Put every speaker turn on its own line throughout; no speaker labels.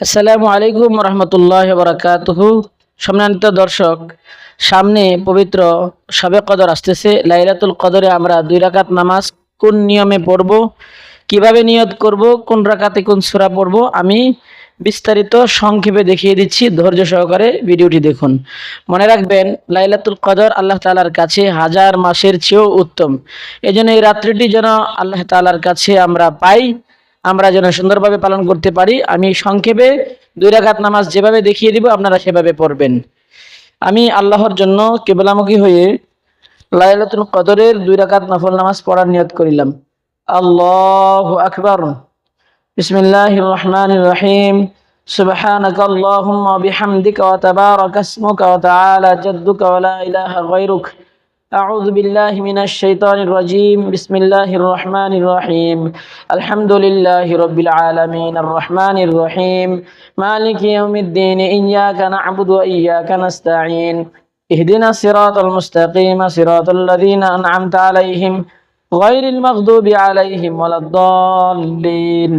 আসসালামু আলাইকুম রহমতুল্লাহ বরাকাতুহ সম্মানিত দর্শক, সামনে পবিত্র শবে কদর আসতেছে। লাইলাতুল কদরে আমরা দুই রাকাত নামাজ কোন নিয়মে পড়ব, কীভাবে নিয়ত করব, কোন রাকাতে কোন সূরা পড়ব, আমি বিস্তারিত সংক্ষেপে দেখিয়ে দিচ্ছি। ধৈর্য সহকারে ভিডিওটি দেখুন। মনে রাখবেন, লাইলাতুল কদর আল্লাহ তালার কাছে হাজার মাসের চেয়েও উত্তম। এজন্য এই রাত্রিটি যেন আল্লাহ তালার কাছে আমরা পাই। আমরা যেন সুন্দরভাবে পালন করতে পারি আমি সংক্ষেপে দুই রাকাত নামাজ যেভাবে দেখিয়ে দিব আপনারা সেভাবে পড়বেন আমি আল্লাহর জন্য কেবলামুখী হয়ে লাইলাতুল কদরের দুই রাকাত নফল নামাজ পড়ার নিয়ত করিলাম আল্লাহু আকবার বিসমিল্লাহির রহমানির রহিম سبحانك اللهم وبحمدك وتبارك اسمك وتعالى جدك ولا إله غيرك أعوذ بالله من الشيطان الرجيم بسم الله الرحمن الرحيم الحمد لله رب العالمين الرحمن الرحيم مالك يوم الدين إياك نعبد وإياك نستعين اهدنا الصراط المستقيم صراط الذين أنعمت عليهم غير المغضوب عليهم ولا الضالين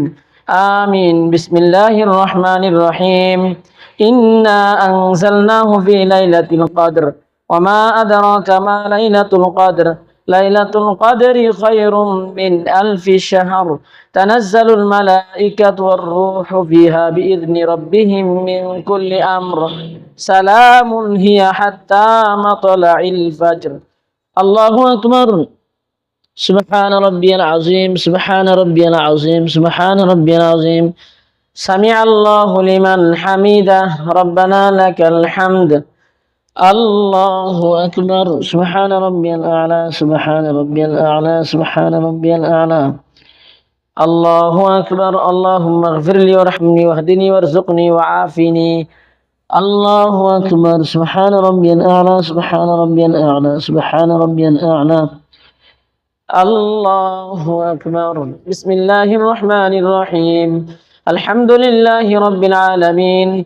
آمين بسم الله الرحمن الرحيم إنا أنزلناه في ليلة القدر وما أدراك ما ليلة القدر ليلة القدر خير من ألف شهر تنزل الملائكة والروح فيها بإذن ربهم من كل أمر سلام هي حتى مطلع الفجر الله أكبر سبحان ربي العظيم سبحان ربي العظيم سبحان ربي العظيم سمع الله لمن حمده ربنا لك الحمد الله أكبر. سبحان ربي الأعلى سبحان ربي الأعلى سبحان ربي الأعلى. الله أكبر. اللهم اغفر لي وارحمني واهدني وارزقني وعافني. الله أكبر. سبحان ربي الأعلى سبحان ربي الأعلى سبحان ربي الأعلى. الله أكبر. بسم الله الرحمن الرحيم. الحمد لله رب العالمين.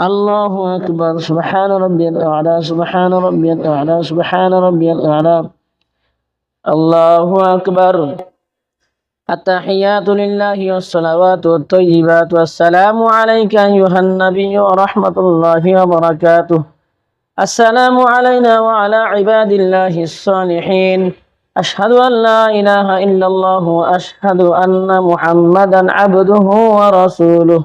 الله أكبر سبحان ربي الأعلى سبحان ربي الأعلى سبحان ربي الأعلى الله أكبر التحيات لله والصلوات والطيبات والسلام عليك أيها النبي ورحمة الله وبركاته السلام علينا وعلى عباد الله الصالحين أشهد أن لا إله إلا الله وأشهد أن محمدا عبده ورسوله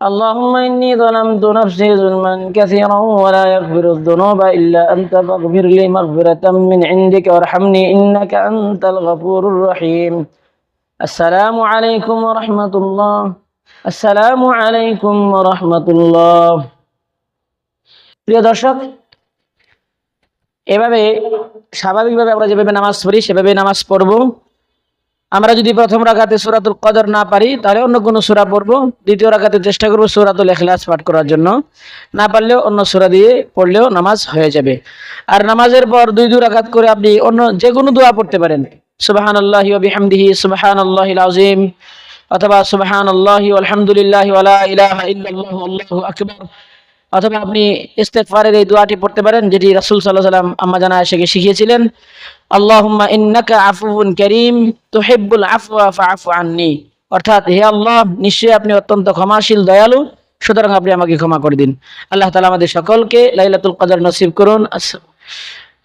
اللهم إني ظلمت نفسي ظلما كثيرا ولا يغفر الذنوب إلا أنت فاغفر لي مغفرة من عندك وارحمني إنك أنت الغفور الرحيم السلام عليكم ورحمة الله السلام عليكم ورحمة الله প্রিয় দর্শক এভাবে স্বাভাবিকভাবে আমরা যেভাবে নামাজ পড়ি সেভাবে নামাজ পড়ব আমরা যদি প্রথম রাখাতে সুরাতুল কদর না পারি, তাহলে অন্য কোনো সুরা পড়ব। দ্বিতীয় রাখাতে চেষ্টা করব সুরাতুল এখলাস পাঠ করার জন্য। না পারলেও অন্য সুরা দিয়ে পড়লেও নামাজ হয়ে যাবে। আর নামাজের পর দুই দুই রাখাত করে আপনি অন্য যে কোনো দোয়া পড়তে পারেন। সুবাহান আল্লাহ বিহামদিহি সুবাহান আল্লাহ আজিম অথবা সুবাহান আল্লাহ আলহামদুলিল্লাহ আকবার। অথবা আপনি ইস্তেগফারের এই দোয়াটি পড়তে পারেন, যেটি রাসূল আলাইহি সাল্লাম আম্মা জানা আয়েশাকে শিখিয়েছিলেন। আল্লাহুম্মা আফুউন কারীম আন্নি। অর্থাৎ হে আল্লাহ, নিশ্চয়ই আপনি অত্যন্ত ক্ষমাশীল, দয়ালু, সুতরাং আপনি আমাকে ক্ষমা করে দিন। আল্লাহ তালা আমাদের সকলকে লাইলাতুল কদর নসিব করুন।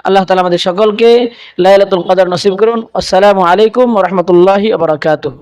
আল্লাহ তালা আমাদের সকলকে লাইলাতুল কদর নসিব করুন। আসসালামু আলাইকুম রহমতুল্লাহি আবরাকাতুহ